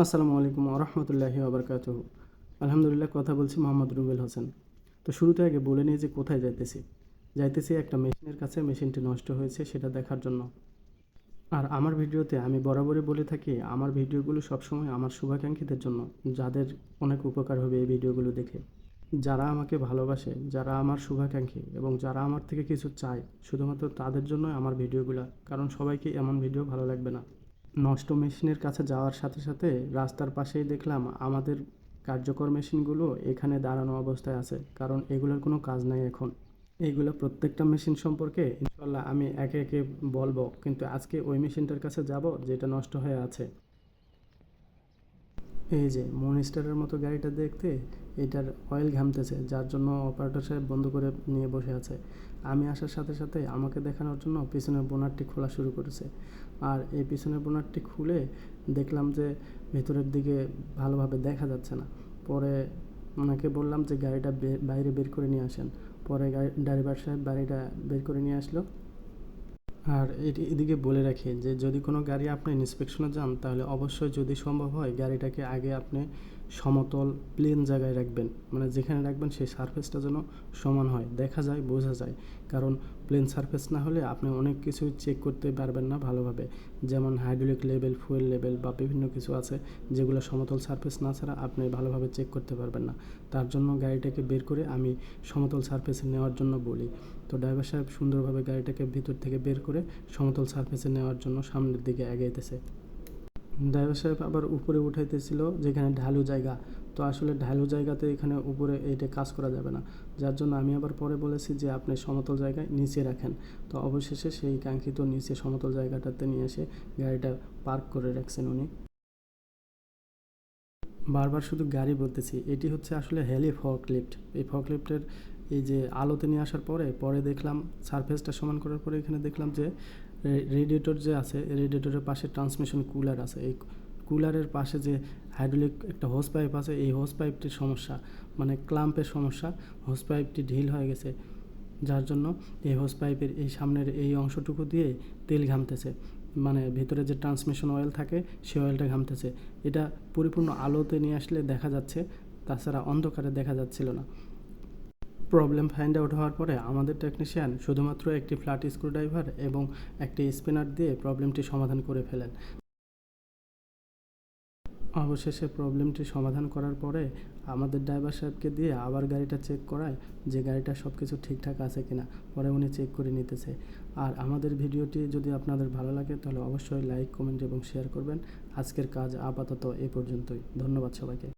আসসালামু আলাইকুম রহমতুল্লাহি আবরকাত আলহামদুলিল্লাহ, কথা বলছি মোহাম্মদ রুবেল হোসেন। তো শুরুতে আগে বলে নিই যে কোথায় যাইতেছি। যাইতেছি একটা মেশিনের কাছে, মেশিনটি নষ্ট হয়েছে, সেটা দেখার জন্য। আর আমার ভিডিওতে আমি বরাবরই বলে থাকি, আমার ভিডিওগুলো সবসময় আমার শুভাকাঙ্ক্ষীদের জন্য, যাদের অনেক উপকার হবে এই ভিডিওগুলো দেখে। যারা আমাকে ভালোবাসে, যারা আমার শুভাকাঙ্ক্ষী এবং যারা আমার থেকে কিছু চায়, শুধুমাত্র তাদের জন্য আমার ভিডিওগুলো, কারণ সবাইকে এমন ভিডিও ভালো লাগবে না। নষ্ট মেশিনের কাছে যাওয়ার সাথে সাথে রাস্তার পাশেই দেখলাম আমাদের কার্যকর মেশিনগুলো এখানে দাঁড়ানো অবস্থায় আছে, কারণ এগুলোর কোনো কাজ নাই এখন। এইগুলো প্রত্যেকটা মেশিন সম্পর্কে ইনশাল্লাহ আমি একে একে বলব, কিন্তু আজকে ওই মেশিনটার কাছে যাব যেটা নষ্ট হয়ে আছে। এই যে মনিস্টারের মতো গাড়িটা দেখতে এটার অয়েল ঘামতেছে, যার জন্য অপারেটর সাহেব বন্ধ করে নিয়ে বসে আছে। আমি আসার সাথে সাথে আমাকে দেখানোর জন্য পিছনের বোনারটি খোলা শুরু করেছে। আর এই পিছনের বোনারটি খুলে দেখলাম যে ভেতরের দিকে ভালোভাবে দেখা যাচ্ছে না। পরে ওনাকে বললাম যে গাড়িটা বাইরে বের করে নিয়ে আসেন। পরে গাড়ি ড্রাইভার সাহেব গাড়িটা বের করে নিয়ে আসলো। আর এটি এদিকে বলে রাখি যে, যদি কোনো গাড়ি আপনি ইন্সপেকশনে যান, তাহলে অবশ্যই যদি সম্ভব হয়, গাড়িটাকে আগে আপনি সমতল, প্লেন জায়গায় রাখবেন। মানে যেখানে রাখবেন, সেই সারফেসটা যেন সমান হয়। দেখা যায়, বোঝা যায়। কারণ প্লেন সারফেস না হলে আপনি অনেক কিছু চেক করতে পারবেন না ভালোভাবে। যেমন হাইড্রোলিক লেভেল ফুয়েল লেভেল বা বিভিন্ন কিছু আছে, যেগুলো সমতল সারফেস না ছাড়া আপনি ভালোভাবে চেক করতে পারবেন না। তার জন্য গাড়িটাকে বের করে আমি সমতল সারফেসে নেওয়ার জন্য বলি। তো ড্রাইভার সাহেব সুন্দরভাবে গাড়িটাকে ভিতর থেকে বের করে সমতল সারফেসে নেওয়ার জন্য সামনের দিকে এগিয়েতেছে ড্রাইভার সাহেব আবার উপরে উঠাইতেছিল যেখানে ঢালু জায়গা। তো আসলে ঢালু জায়গাতে এখানে উপরে এইটা কাজ করা যাবে না। যার জন্য আমি আবার পরে বলেছি যে আপনি সমতল জায়গায় নিচে রাখেন। তো অবশেষে সেই কাঙ্ক্ষিত নিচে সমতল জায়গাটাতে নিয়ে এসে গাড়িটা পার্ক করে রাখছেন উনি। বারবার শুধু গাড়ি বলতেছি, এটি হচ্ছে আসলে হেলি ফকলিফট এই ফকলিফটের এই যে আলোতে নিয়ে আসার পরে পরে দেখলাম সারফেসটা সমান করার পরে এখানে দেখলাম যে রেডিয়েটর যে আছে রেডিয়েটরের পাশে ট্রান্সমিশন কুলার আছে। এই কুলারের পাশে যে হাইড্রোলিক একটা হোস পাইপ আছে, এই হোস পাইপটির সমস্যা মানে ক্লাম্পের সমস্যা হোস পাইপটি ঢিল হয়ে গেছে। যার জন্য এই হোস পাইপের এই সামনের এই অংশটুকু দিয়ে তেল ঘামতেছে। মানে ভিতরে যে ট্রান্সমিশন অয়েল থাকে, সে অয়েলটা ঘামতেছে। এটা পরিপূর্ণ আলোতে নিয়ে আসলে দেখা যাচ্ছে, তাছাড়া অন্ধকারে দেখা যাচ্ছিল না। প্রবলেম ফাইন্ড আউট হওয়ার পরে আমাদের টেকনিশিয়ান শুধুমাত্র একটি ফ্ল্যাট স্ক্রুড্রাইভার এবং একটি স্পিনার দিয়ে প্রবলেমটি সমাধান করে ফেলেন। অবশেষে প্রবলেমটি সমাধান করার পরে আমাদের ড্রাইভার সাহেবকে দিয়ে আবার গাড়িটা চেক করায় যে গাড়িটা সব কিছু ঠিকঠাক আছে কিনা। পরে উনি চেক করে নিতেছে। আর আমাদের ভিডিওটি যদি আপনাদের ভালো লাগে তাহলে অবশ্যই লাইক কমেন্ট এবং শেয়ার করবেন। আজকের কাজ আপাতত এ পর্যন্তই। ধন্যবাদ সবাইকে।